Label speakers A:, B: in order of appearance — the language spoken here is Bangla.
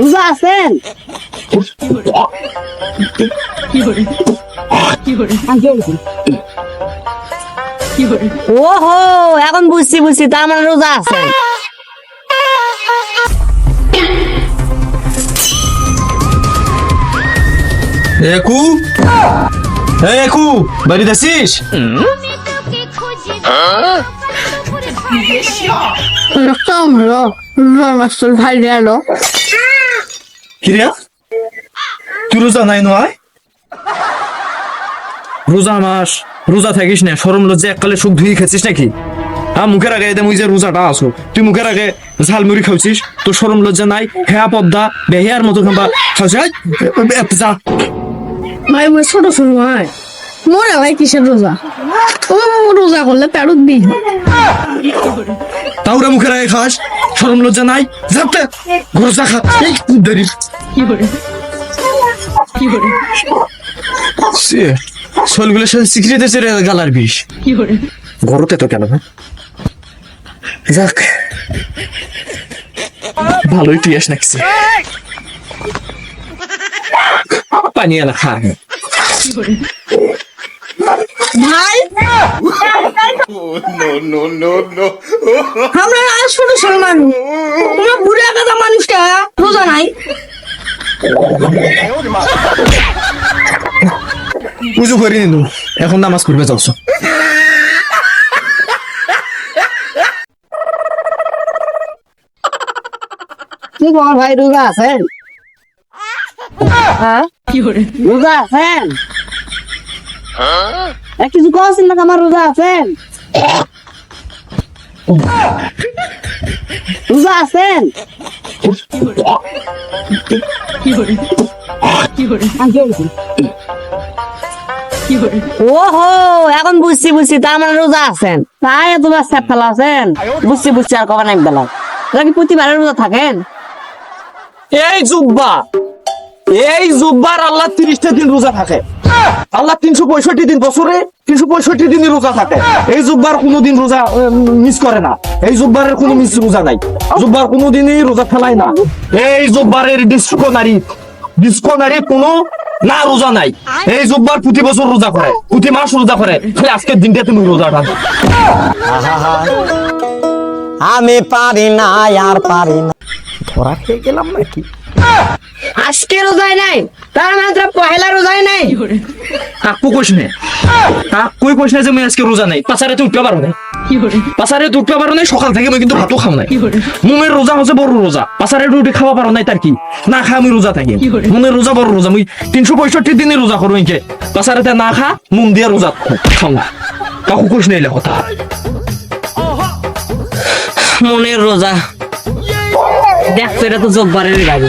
A: রোজা আছেন ওহো এখন বুঝছি বুঝছি তার মানে রোজা আছেন
B: একু এই একু বাড়িতে আছিস কিরিয়া তুই রোজা নাই নয়? রোজা মাস রোজা থাকিস না সরম লজ্জা এককালে সুখ নাকি? হ্যাঁ মুখের আগে এদে মুই যে রোজাটা আসো তুই মুখের আগে ঝালমুড়ি খাওছিস তোর সরম লজ্জা নাই হেয়া পদ্মা বেহিয়ার মতো খাবা খাওছিস যা।
C: ভাই মই ছোট ছোট ভাই মোর ভাই কিসের রোজা? ও রোজা করলে পেরুত দিই
B: তাওরা মুখের আগে খাস সরম লজ্জা নাই যাতে ঘর যা খা। এই শোলগুলোর সাথে সিক্রেট এসে গালার বিষ। গরতে তো কেন হ্যাঁ? যাক। ভালোই নাকছে পানি এলা খা।
C: ভাই! আমরা আর ছোট মানুষ বুড়ে কাদা মানুষটা রোজা নাই?
B: পুজো করি নিলু এখন নামাজ করবে চলছো
A: কি তোমার ভাই রোজা আছেন? হ্যাঁ? রোজা আছেন? কিছু কছেন না আমার রোজা আছেন? রোজা আছেন? ওহো, এখন বুঝছি বুঝছি তার মানে রোজা আছেন। তাই তোমার স্যাপ ফেলা আছেন? বুঝছি বুঝছি, আর কখন এক বেলা কি প্রতিবারের রোজা থাকেন?
B: এই জুব্বা! এই জুব্বার আল্লাহ তিরিশটা দিন রোজা থাকে। আল্লাহ তিনশো পঁয়ষট্টি দিন বছরে তিনশো পঁয়ষট্টি দিনই রোজা থাকে। এই জুব্বার কোনোদিন রোজা মিস করে না। এই জুব্বারের কোনো মিস রোজা নাই। জুব্বার কোনোদিনই রোজা ফেলায় না। এই জুব্বারের ডিস্কো নারী ডিস্কো নারী কোনো না রোজা নাই। এই জুব্বার প্রতি বছর রোজা করে প্রতি মাস রোজা করে। খালি আজকের দিনটা তুমি রোজা রোজাটা
D: আমি পারি না আর পারি না। ধরা খেয়ে গেলাম নাকি?
A: আজকে রোজায় নাই তার মাত্র পহেলা রোজায় নাই।
B: কাকু কোশ নে? কাকুই কোশ নে যে আমি আজকে রোজা নাই? পাচারে তো উঠতে পারো নাই পাচারে তো উঠতে পারো নাই সকাল থেকে আমি কিন্তু ভাতও খাও নাই। মুমের রোজা হচ্ছে বড় রোজা পাচারে উঠে খাওয়া পারো নাই তার কি? না খা আমি রোজা থাকি মুমের রোজা বড় রোজা আমি তিনশো পঁয়ষট্টি দিনে রোজা করো ইনকে পাচারেতে না খা মুম দিয়ে রোজা খাও। না কাকু কোশ নেই কথা?
A: মনের রোজা দেখছ এটা তো জব্বারের গাড়ি